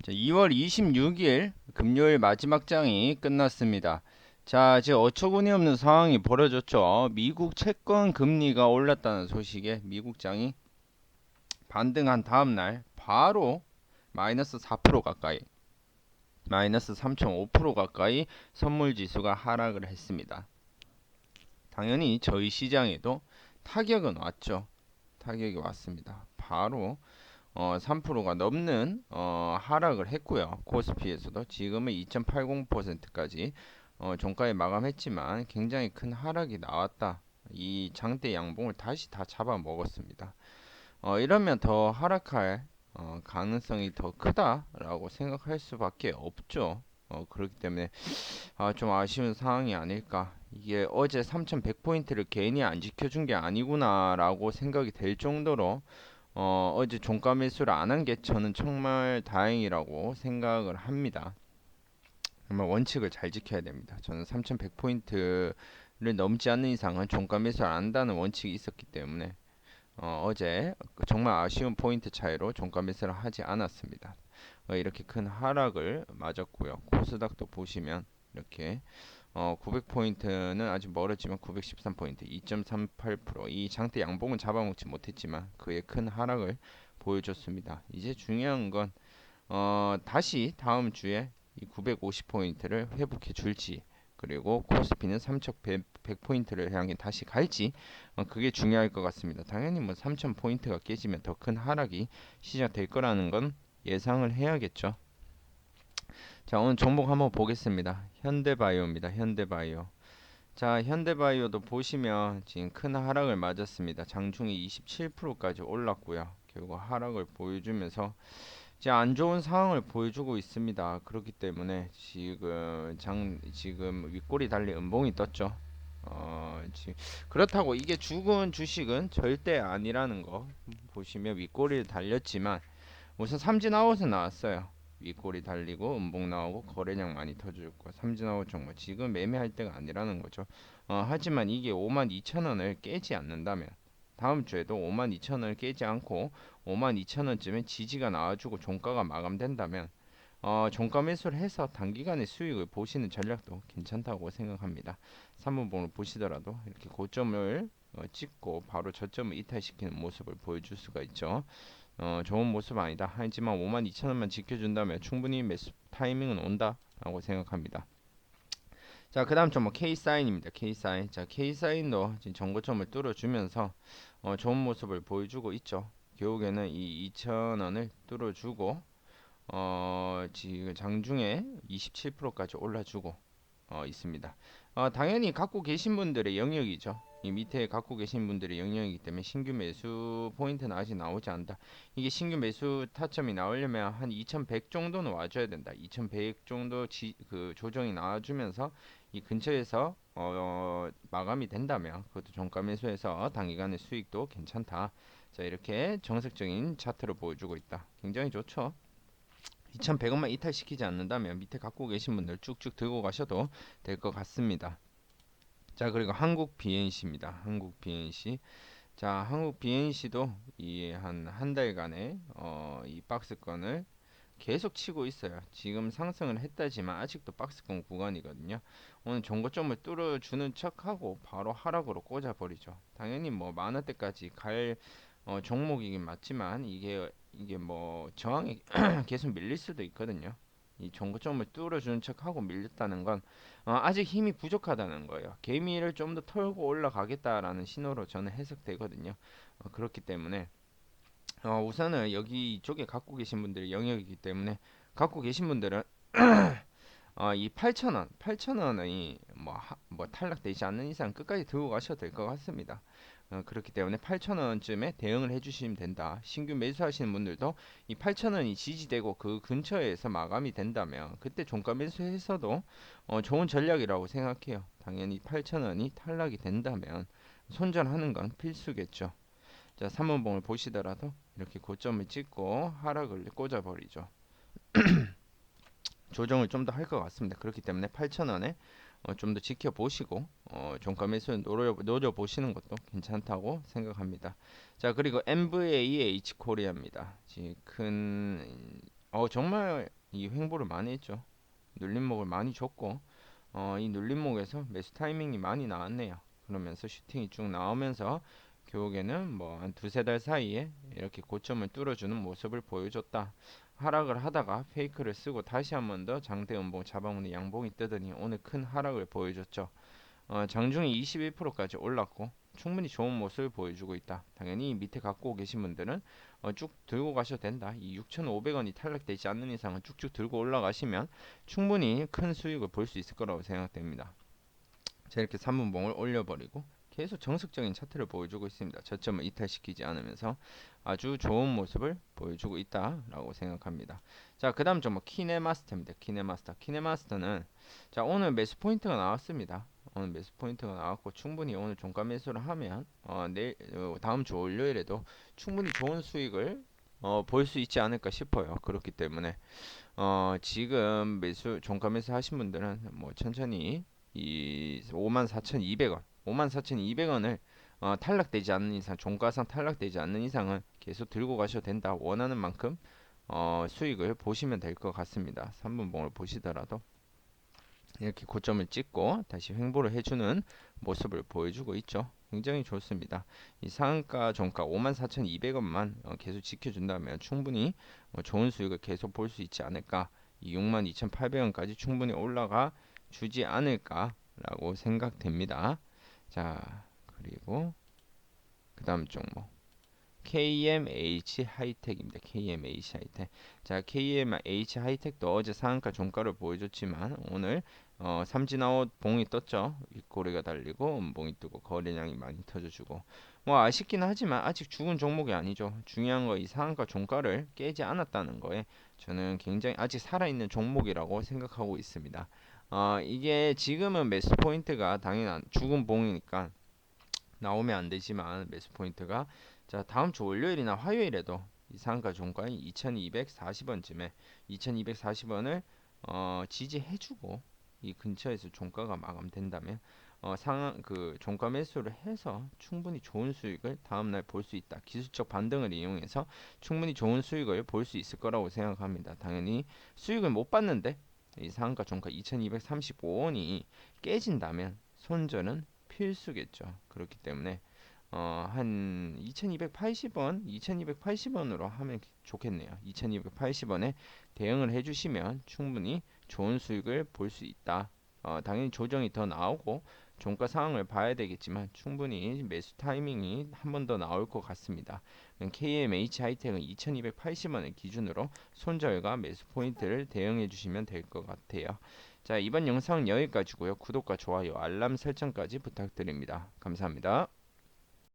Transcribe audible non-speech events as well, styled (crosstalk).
자, 2월 26일 금요일 마지막 장이 끝났습니다. 자, 이제 어처구니 없는 상황이 벌어졌죠. 미국 채권 금리가 올랐다는 소식에 미국 장이 반등한 다음 날 바로 마이너스 4% 가까이 마이너스 3.5% 가까이 선물 지수가 하락을 했습니다. 당연히 저희 시장에도 타격은 왔죠. 타격이 왔습니다. 바로 어, 3%가 넘는 어, 하락을 했고요. 코스피에서도 지금은 2.80%까지 어, 종가에 마감했지만 굉장히 큰 하락이 나왔다. 이 장대 양봉을 다시 다 잡아 먹었습니다. 어, 이러면 더 하락할 어, 가능성이 더 크다라고 생각할 수밖에 없죠. 어, 그렇기 때문에 아, 좀 아쉬운 상황이 아닐까. 이게 어제 3,100포인트를 괜히 안 지켜준 게 아니구나라고 생각이 될 정도로 어, 어제 종가 매수를 안 한 게 저는 정말 다행이라고 생각을 합니다. 정말 원칙을 잘 지켜야 됩니다. 저는 3,100포인트를 넘지 않는 이상은 종가 매수를 안 한다는 원칙이 있었기 때문에 어, 어제 정말 아쉬운 포인트 차이로 종가 매수를 하지 않았습니다. 어, 이렇게 큰 하락을 맞았고요. 코스닥도 보시면 이렇게 어, 900포인트는 아직 멀었지만 913포인트 2.38%이 장대 양봉은 잡아먹지 못했지만 그의 큰 하락을 보여줬습니다. 이제 중요한 건 어, 다시 다음 주에 이 950포인트를 회복해 줄지 그리고 코스피는 3100포인트를 향해 다시 갈지 어, 그게 중요할 것 같습니다. 당연히 뭐 3000포인트가 깨지면 더 큰 하락이 시작될 거라는 건 예상을 해야겠죠. 자, 오늘 종목 한번 보겠습니다. 현대바이오입니다. 현대바이오. 자, 현대바이오도 보시면 지금 큰 하락을 맞았습니다. 장중에 27%까지 올랐고요. 결국 하락을 보여주면서 이제 안 좋은 상황을 보여주고 있습니다. 그렇기 때문에 지금 장 지금 윗골이 달린 음봉이 떴죠. 어, 지금 그렇다고 이게 죽은 주식은 절대 아니라는 거 보시면 윗골이 달렸지만 우선 삼진 아웃은 나왔어요. 윗골이 달리고 음봉 나오고 거래량 많이 터졌고 삼진 아웃 정말 지금 매매할 때가 아니라는 거죠. 어, 하지만 이게 5만 2천 원을 깨지 않는다면 다음 주에도 5만 2천 원을 깨지 않고 5만 2천 원쯤에 지지가 나와주고 종가가 마감된다면 어, 종가 매수를 해서 단기간에 수익을 보시는 전략도 괜찮다고 생각합니다. 3분봉을 보시더라도 이렇게 고점을 어, 찍고 바로 저점을 이탈시키는 모습을 보여줄 수가 있죠. 어, 좋은 모습 아니다. 하지만 5만 2천 원만 지켜준다면 충분히 매수 타이밍은 온다 라고 생각합니다. 자, 그 다음 좀뭐 K 사인입니다. K 사인. 자, K 사인도 지금 정고점을 뚫어주면서 어, 좋은 모습을 보여주고 있죠. 결국에는 이 2,000원을 뚫어주고 어, 지금 장중에 27%까지 올라주고 어, 있습니다. 어, 당연히 갖고 계신 분들의 영역이죠. 이 밑에 갖고 계신 분들의 영역이기 때문에 신규 매수 포인트는 아직 나오지 않다. 이게 신규 매수 타점이 나오려면 한 2100 정도는 와줘야 된다. 2100 정도 지, 그 조정이 나와주면서 이 근처에서 어, 마감이 된다면 그것도 종가 매수해서 단기간의 수익도 괜찮다. 자 이렇게 정석적인 차트를 보여주고 있다. 굉장히 좋죠. 2100원만 이탈시키지 않는다면 밑에 갖고 계신 분들 쭉쭉 들고 가셔도 될 것 같습니다. 자 그리고 한국 BNC입니다. 한국 BNC. 자 한국 BNC도 이 한 한 달간의 어, 이 박스권을 계속 치고 있어요. 지금 상승을 했다지만 아직도 박스권 구간이거든요. 오늘 종고점을 뚫어주는 척하고 바로 하락으로 꽂아버리죠. 당연히 뭐 만원대까지 갈 어, 종목이긴 맞지만 이게 이게 뭐 저항이 (clears throat) 계속 밀릴 수도 있거든요. 이 종고점을 뚫어주는 척하고 밀렸다는 건 어, 아직 힘이 부족하다는 거예요. 개미를 좀 더 털고 올라가겠다라는 신호로 저는 해석되거든요. 어, 그렇기 때문에 어, 우선은 여기 이쪽에 갖고 계신 분들의 영역이기 때문에 갖고 계신 분들은 (clears throat) 어, 이 8,000원, 8,000원이 뭐, 하, 뭐 탈락되지 않는 이상 끝까지 들고 가셔도 될 것 같습니다. 어, 그렇기 때문에 8,000원쯤에 대응을 해주시면 된다. 신규 매수하시는 분들도 이 8,000원이 지지되고 그 근처에서 마감이 된다면 그때 종가 매수해서도 어, 좋은 전략이라고 생각해요. 당연히 8,000원이 탈락이 된다면 손절하는 건 필수겠죠. 자, 3원봉을 보시더라도 이렇게 고점을 찍고 하락을 꽂아버리죠. (clears throat) 조정을 좀 더 할 것 같습니다. 그렇기 때문에 8,000원에 어, 좀 더 지켜보시고 어, 종가 매수 노려, 노려보시는 것도 괜찮다고 생각합니다. 자 그리고 MVAH 코리아입니다. 지금 큰어 정말 이 횡보를 많이 했죠. 눌림목을 많이 줬고 어, 이 눌림목에서 매수 타이밍이 많이 나왔네요. 그러면서 슈팅이 쭉 나오면서 결국에는 뭐 한 두세 달 사이에 이렇게 고점을 뚫어주는 모습을 보여줬다. 하락을 하다가 페이크를 쓰고 다시 한 번 더 장대 음봉 잡아먹는 양봉이 뜨더니 오늘 큰 하락을 보여줬죠. 어, 장중이 21%까지 올랐고 충분히 좋은 모습을 보여주고 있다. 당연히 밑에 갖고 계신 분들은 어, 쭉 들고 가셔도 된다. 이 6,500원이 탈락되지 않는 이상은 쭉쭉 들고 올라가시면 충분히 큰 수익을 볼 수 있을 거라고 생각됩니다. 자 이렇게 3분봉을 올려버리고 계속 정석적인 차트를 보여주고 있습니다. 저점을 이탈시키지 않으면서 아주 좋은 모습을 보여주고 있다라고 생각합니다. 자, 그 다음 종목 키네마스터입니다. 키네마스터. 키네마스터는 자 오늘 매수 포인트가 나왔습니다. 오늘 매수 포인트가 나왔고 충분히 오늘 종가 매수를 하면 어, 내일 어, 다음 주 월요일에도 충분히 좋은 수익을 어, 볼 수 있지 않을까 싶어요. 그렇기 때문에 어, 지금 매수 종가 매수 하신 분들은 뭐 천천히 이 54,200원 54,200원을 어, 탈락되지 않는 이상 종가상 탈락되지 않는 이상은 계속 들고 가셔도 된다 원하는 만큼 어, 수익을 보시면 될 것 같습니다. 3분봉을 보시더라도 이렇게 고점을 찍고 다시 횡보를 해주는 모습을 보여주고 있죠. 굉장히 좋습니다. 이 상한가 종가 54,200원만 어, 계속 지켜준다면 충분히 어, 좋은 수익을 계속 볼 수 있지 않을까. 이 62,800원까지 충분히 올라가 주지 않을까 라고 생각됩니다 자, 그리고 그 다음 종목 KMH 하이텍입니다. KMH 하이텍. 자, KMH 하이텍도 어제 상한가 종가를 보여줬지만 오늘 어, 삼진아웃 봉이 떴죠. 윗꼬리가 달리고 음봉이 뜨고 거래량이 많이 터져주고 뭐 아쉽긴 하지만 아직 죽은 종목이 아니죠. 중요한 거 이 상한가 종가를 깨지 않았다는 거에 저는 굉장히 아직 살아있는 종목이라고 생각하고 있습니다. 어, 이게 지금은 매수 포인트가 당연한 죽은 봉이니까 나오면 안 되지만 매수 포인트가 자 다음 주 월요일이나 화요일에도 이 상가 종가인 2240원쯤에 2240원을 어, 지지해주고 이 근처에서 종가가 마감된다면 어, 상한 그 종가 매수를 해서 충분히 좋은 수익을 다음날 볼 수 있다. 기술적 반등을 이용해서 충분히 좋은 수익을 볼 수 있을 거라고 생각합니다. 당연히 수익을 못 봤는데 이 상한가 종가 2235원이 깨진다면 손절은 필수겠죠. 그렇기 때문에 어, 한 2280원, 2280원으로 하면 좋겠네요. 2280원에 대응을 해주시면 충분히 좋은 수익을 볼 수 있다. 어, 당연히 조정이 더 나오고 종가 상황을 봐야 되겠지만 충분히 매수 타이밍이 한 번 더 나올 것 같습니다. KMH 하이텍은 2280원을 기준으로 손절과 매수 포인트를 대응해 주시면 될 것 같아요. 자 이번 영상은 여기까지고요. 구독과 좋아요 알람 설정까지 부탁드립니다. 감사합니다.